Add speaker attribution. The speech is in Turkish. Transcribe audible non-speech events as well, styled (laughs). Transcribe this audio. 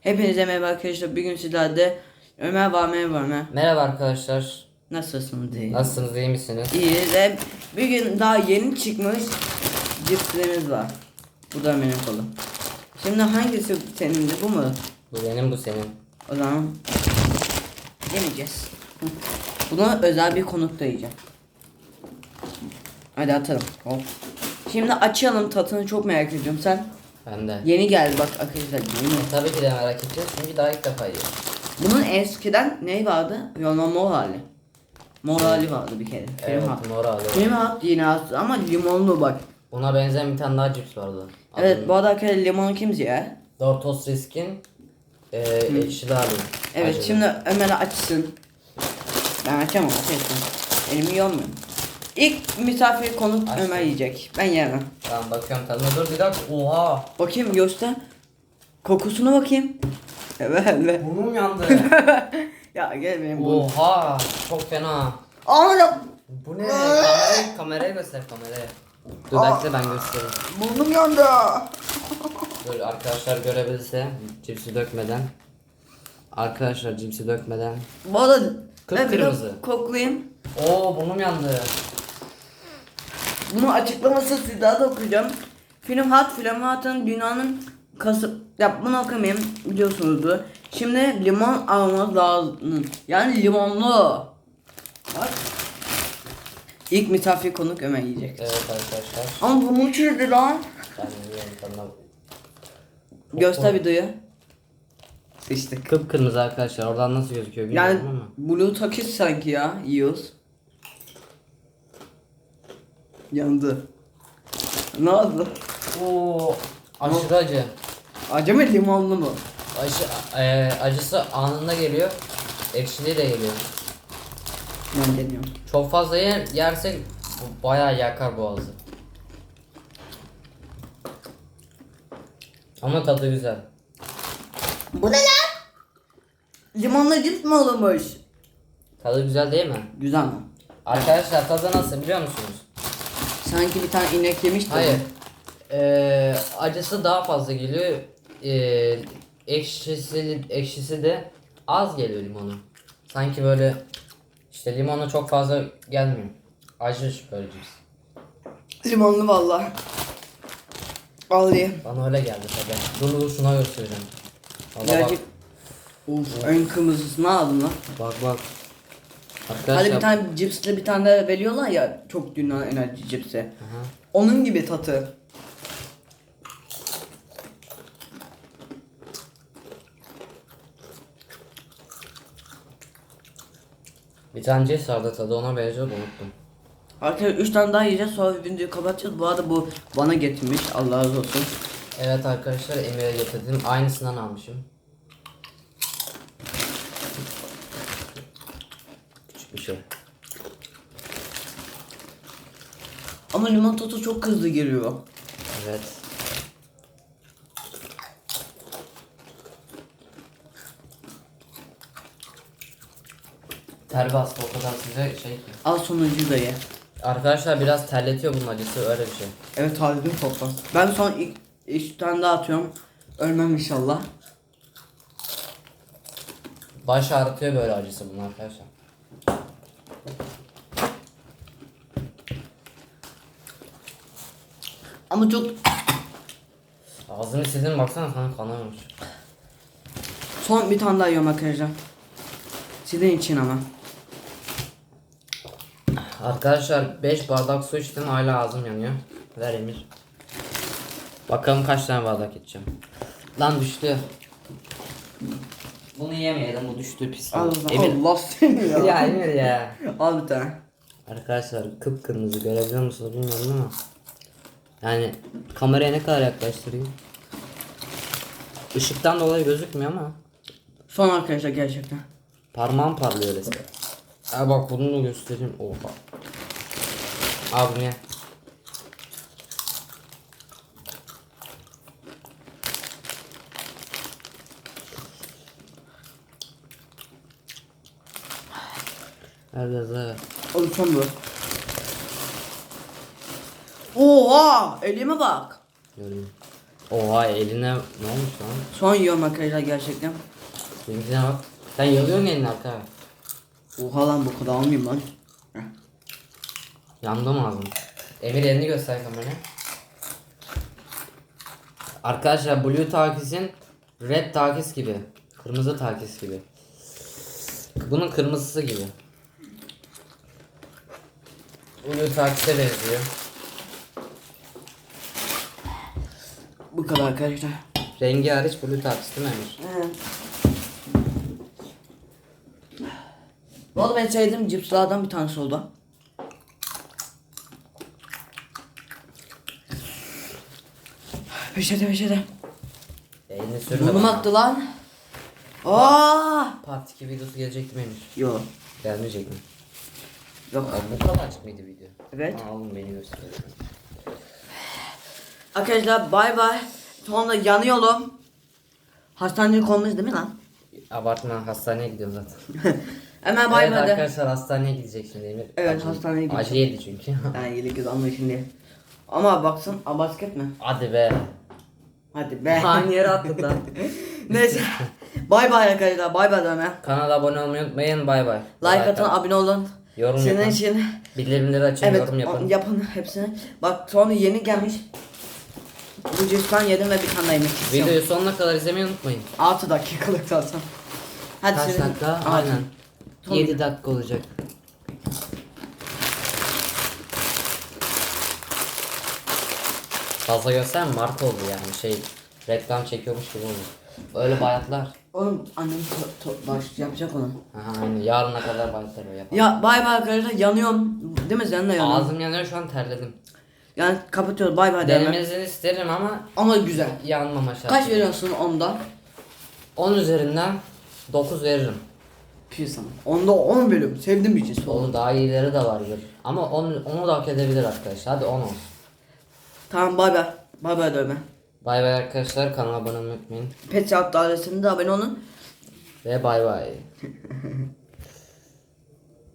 Speaker 1: Hepinize merhaba arkadaşlar. Bugün sizlerle Ömer var Ömer var Ömer.
Speaker 2: Merhaba arkadaşlar.
Speaker 1: Nasılsınız diye.
Speaker 2: Nasılsınız iyi misiniz?
Speaker 1: İyi ve bugün daha yeni çıkmış cipslerimiz var. Bu da benim kolum. Şimdi hangisi senin bu mu?
Speaker 2: Bu benim bu senin.
Speaker 1: O zaman yemeyeceğiz. Bunu özel bir konukta yiyeceğim. Hadi atalım. Hop. Şimdi açalım tadını çok merak ediyorum. Sen
Speaker 2: Ben de.
Speaker 1: yeni geldi bak arkadaşlar. Yeni.
Speaker 2: Tabii ki de merak edeceğiz çünkü daha ilk defa yiyorum.
Speaker 1: Bunun eskiden ne vardı? Yolma mor hali. Mor hali vardı bir kere.
Speaker 2: Evet
Speaker 1: hat.
Speaker 2: mor.
Speaker 1: Film hat yine az ama limonlu bak.
Speaker 2: Buna benzeyen bir tane daha cips vardı.
Speaker 1: Evet bu arada arkadaşlar limonu kim ya?
Speaker 2: Doritos Risk'in e, ekşili hali.
Speaker 1: Evet
Speaker 2: Acılı.
Speaker 1: şimdi Ömer açsın. Ben açamam açarsın. Elimi yormuyorum. İlk misafir konuk
Speaker 2: Açtım.
Speaker 1: Ömer yiyecek. Ben yemem.
Speaker 2: Tamam bakıyorum tadına dur bir dakika. Oha.
Speaker 1: Bakayım göster. Kokusuna bakayım. (laughs) Evet evet.
Speaker 2: Burnum yandı. (laughs)
Speaker 1: Ya gel benim bu.
Speaker 2: Oha. Çok fena.
Speaker 1: Aa
Speaker 2: Bu ne? Kamerayı, kameraya göster kameraya. Dur bekle ben göstereyim.
Speaker 1: burnum yandı. (laughs)
Speaker 2: Dur arkadaşlar görebilirse cipsi dökmeden. Arkadaşlar cipsi dökmeden.
Speaker 1: Bu arada ben bir
Speaker 2: Kıpkırmızı.
Speaker 1: koklayayım.
Speaker 2: Oo burnum yandı.
Speaker 1: Bunu açıklaması size daha da okuyacağım. Film Hat, Film Hat'ın dünyanın kasıp ya bunu okumayayım biliyorsunuzdur. Şimdi limon almamız lazım. Yani limonlu. Bak. İlk misafir konuk Ömer yiyecek.
Speaker 2: Evet arkadaşlar.
Speaker 1: Ama bunu çürdü lan.
Speaker 2: Ben yiyorum tadına.
Speaker 1: Göster videoyu. Sıçtık.
Speaker 2: Kıpkırmızı arkadaşlar. Oradan nasıl gözüküyor bilmiyorum
Speaker 1: Yani
Speaker 2: ama.
Speaker 1: blue takis sanki ya yiyoruz. Yandı. Ne oldu?
Speaker 2: Oo aşırı acı.
Speaker 1: Acı mı limonlu mu?
Speaker 2: Acı, e, acısı anında geliyor. Ekşiliği de geliyor.
Speaker 1: Ben deniyorum.
Speaker 2: Çok fazla yer, yersek bayağı yakar boğazı. Ama tadı güzel.
Speaker 1: Bu ne lan? Limonlu cips mi olmuş?
Speaker 2: Tadı güzel değil mi?
Speaker 1: Güzel mi?
Speaker 2: Arkadaşlar tadı nasıl biliyor musunuz?
Speaker 1: Sanki bir tane inek yemişti.
Speaker 2: Hayır. Ee, acısı daha fazla geliyor. Ee, ekşisi ekşisi de az geliyor limonu. Sanki böyle işte limonu çok fazla gelmiyor. Acı böyle cips.
Speaker 1: Limonlu valla. Al ye.
Speaker 2: Bana öyle geldi tabi. Dur dur şuna göstereceğim. Valla
Speaker 1: Birazcık. Uf ön kırmızısını aldın lan.
Speaker 2: bak bak Arkadaşlar.
Speaker 1: Hani bir tane cipsle bir tane de veriyorlar ya çok dünya enerji cipsi.
Speaker 2: Aha.
Speaker 1: Onun gibi tatı.
Speaker 2: Bir tane cips vardı tadı ona benziyor unuttum.
Speaker 1: Arkadaşlar 3 tane daha yiyeceğiz sonra videoyu kapatacağız. Bu arada bu bana getirmiş. Allah razı olsun.
Speaker 2: Evet arkadaşlar Emir'e getirdim. Aynısından almışım. Bir şey.
Speaker 1: Ama limon tadı çok hızlı geliyor.
Speaker 2: Evet. Ter bastı o kadar size şey ki.
Speaker 1: Al sonuncuyu da ye.
Speaker 2: Arkadaşlar biraz terletiyor bunun acısı öyle bir şey.
Speaker 1: Evet halde topla. Ben son ilk 3 tane daha atıyorum. Ölmem inşallah.
Speaker 2: Baş ağrıtıyor böyle acısı bunun arkadaşlar.
Speaker 1: Ama çok
Speaker 2: Ağzını sildin baksana sana kanıyormuş.
Speaker 1: son bir tane daha yiyorum arkadaşlar. Sizin için ama.
Speaker 2: Arkadaşlar 5 bardak su içtim hala ağzım yanıyor. Ver Emir. Bakalım kaç tane bardak içeceğim. Lan düştü. Bunu yemeyelim bu düştü pis.
Speaker 1: Allah,
Speaker 2: Emir.
Speaker 1: Allah seni ya.
Speaker 2: ya Emir ya.
Speaker 1: Al bir tane.
Speaker 2: Arkadaşlar kıpkırmızı görebiliyor musunuz bilmiyorum ama. Yani kameraya ne kadar yaklaştırayım? Işıktan dolayı gözükmüyor ama.
Speaker 1: Son arkadaşlar gerçekten.
Speaker 2: Parmağım parlıyor resmen. Ha bak bunu da göstereyim. Oha. Al bunu ye. Evet evet.
Speaker 1: Oğlum son bu. Oha! Elime bak.
Speaker 2: Göreyim. Oha eline ne olmuş lan?
Speaker 1: Son yiyorum arkadaşlar gerçekten.
Speaker 2: Benimkine bak. Sen yalıyorsun elini arka.
Speaker 1: Oha lan bu kadar almayayım lan.
Speaker 2: Yandı mı ağzım? Emir elini göster kameraya. Arkadaşlar Blue Takis'in Red Takis gibi. Kırmızı Takis gibi. Bunun kırmızısı gibi. Blue Takis'e benziyor.
Speaker 1: Bu kadar arkadaşlar.
Speaker 2: Rengi hariç Blue Takis değil mi Emir?
Speaker 1: Evet. Vallahi ben sevdiğim cipslerden bir tanesi oldu. Peşete peşete.
Speaker 2: Elini sürme
Speaker 1: Burnum
Speaker 2: bana.
Speaker 1: aktı lan. Aa!
Speaker 2: Part 2 videosu gelecek mi Emir?
Speaker 1: Yo.
Speaker 2: Gelmeyecek mi?
Speaker 1: Yok.
Speaker 2: Aa, bu kadar açık mıydı video?
Speaker 1: Evet.
Speaker 2: Aa, oğlum beni göster.
Speaker 1: Arkadaşlar bay bay. Sonra yanıyorum. Hastaneye konmuş değil mi lan?
Speaker 2: Abartma hastaneye gidiyorum zaten. (laughs)
Speaker 1: Hemen bay
Speaker 2: evet
Speaker 1: bay
Speaker 2: arkadaşlar hastaneye gidecek şimdi Emir.
Speaker 1: Evet,
Speaker 2: Acil-
Speaker 1: hastaneye gidecek.
Speaker 2: Acil yedi çünkü. (laughs)
Speaker 1: Ben iyilik kız anla şimdi. Ama baksın abasket etme.
Speaker 2: Hadi be.
Speaker 1: Hadi be.
Speaker 2: Hangi yere attın lan? (laughs)
Speaker 1: Neyse. bay bay arkadaşlar. Bay bay deme.
Speaker 2: Kanala abone olmayı unutmayın. Bay bay.
Speaker 1: Like atın, abone olun.
Speaker 2: Yorum
Speaker 1: Senin
Speaker 2: yapın.
Speaker 1: için.
Speaker 2: Bildirimleri açın,
Speaker 1: Evet,
Speaker 2: yorum yapın.
Speaker 1: yapın. yapın hepsini. Bak sonra yeni gelmiş. Bu cüzdan yedim ve bir tane yemek istiyorum.
Speaker 2: Videoyu sonuna kadar izlemeyi unutmayın.
Speaker 1: 6 dakikalık zaten. Hadi
Speaker 2: Kaç dakika?
Speaker 1: Altı.
Speaker 2: Aynen.
Speaker 1: Son
Speaker 2: 7 dakika olacak. Fazla gösterme marka oldu yani şey reklam çekiyormuş gibi oldu. Öyle bayatlar.
Speaker 1: Oğlum annem to- to- baş yapacak onu.
Speaker 2: Aha aynı yarına kadar bayatlar o yapar.
Speaker 1: Ya bay bay arkadaşlar yanıyorum. Değil mi sen de yanıyorsun?
Speaker 2: Ağzım yanıyor şu an terledim.
Speaker 1: Yani kapatıyoruz bay bay deme.
Speaker 2: Denemenizi isterim ama
Speaker 1: Ama güzel.
Speaker 2: yanmama şartı.
Speaker 1: Kaç veriyorsun onda?
Speaker 2: 10 üzerinden 9 veririm.
Speaker 1: Pir sana. Onda 10 bölüm. Sevdim bir cins oldu.
Speaker 2: Onun daha iyileri de vardır. Ama onu, onu da hak edebilir arkadaşlar. Hadi 10 olsun.
Speaker 1: Tamam bay bay. Bay bay dövme.
Speaker 2: Bay bay arkadaşlar. Kanala abone olmayı unutmayın.
Speaker 1: Pet Shop adresinde abone olun.
Speaker 2: Ve bay bay. (laughs)